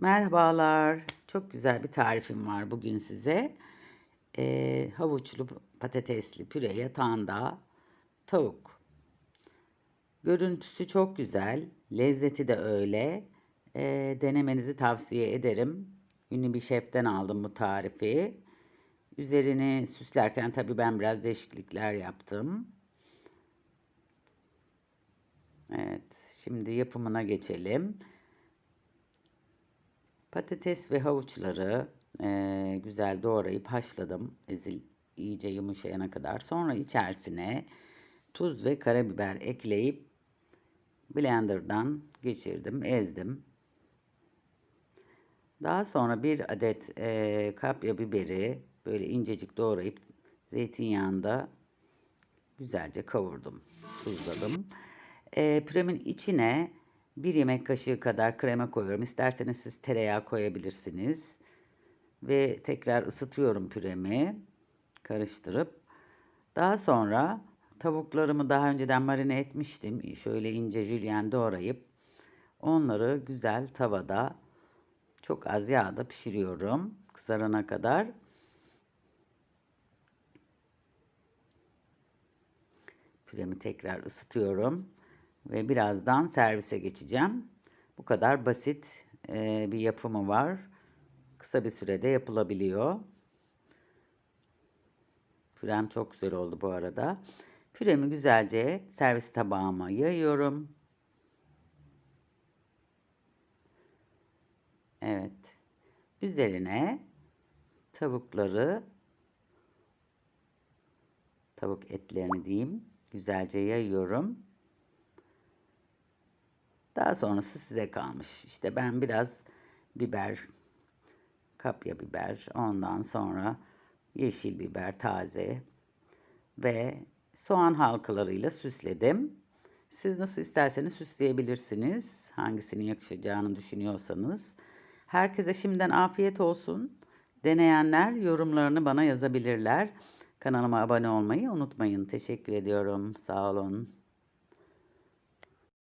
Merhabalar. Çok güzel bir tarifim var bugün size. Eee, havuçlu patatesli püre yatağında tavuk. Görüntüsü çok güzel. Lezzeti de öyle. Eee, denemenizi tavsiye ederim. Ünlü bir şeften aldım bu tarifi. Üzerini süslerken tabii ben biraz değişiklikler yaptım. Evet, şimdi yapımına geçelim. Patates ve havuçları eee, güzel doğrayıp haşladım. Ezil iyice yumuşayana kadar. Sonra içerisine tuz ve karabiber ekleyip blenderdan geçirdim, ezdim. Daha sonra bir adet eee, kapya biberi böyle incecik doğrayıp zeytinyağında güzelce kavurdum, tuzladım. Eee, püremin içine bir yemek kaşığı kadar krema koyuyorum. İsterseniz siz tereyağı koyabilirsiniz. Ve tekrar ısıtıyorum püremi. Karıştırıp. Daha sonra tavuklarımı daha önceden marine etmiştim. Şöyle ince jülyen doğrayıp onları güzel tavada çok az yağda pişiriyorum. Kızarana kadar. Püremi tekrar ısıtıyorum. Ve birazdan servise geçeceğim. Bu kadar basit e, bir yapımı var. Kısa bir sürede yapılabiliyor. Pürem çok güzel oldu bu arada. Püremi güzelce servis tabağıma yayıyorum. Evet. Üzerine tavukları tavuk etlerini diyeyim güzelce yayıyorum. Daha sonrası size kalmış. İşte ben biraz biber, kapya biber, ondan sonra yeşil biber taze ve soğan halkalarıyla süsledim. Siz nasıl isterseniz süsleyebilirsiniz. Hangisinin yakışacağını düşünüyorsanız. Herkese şimdiden afiyet olsun. Deneyenler yorumlarını bana yazabilirler. Kanalıma abone olmayı unutmayın. Teşekkür ediyorum. Sağ olun.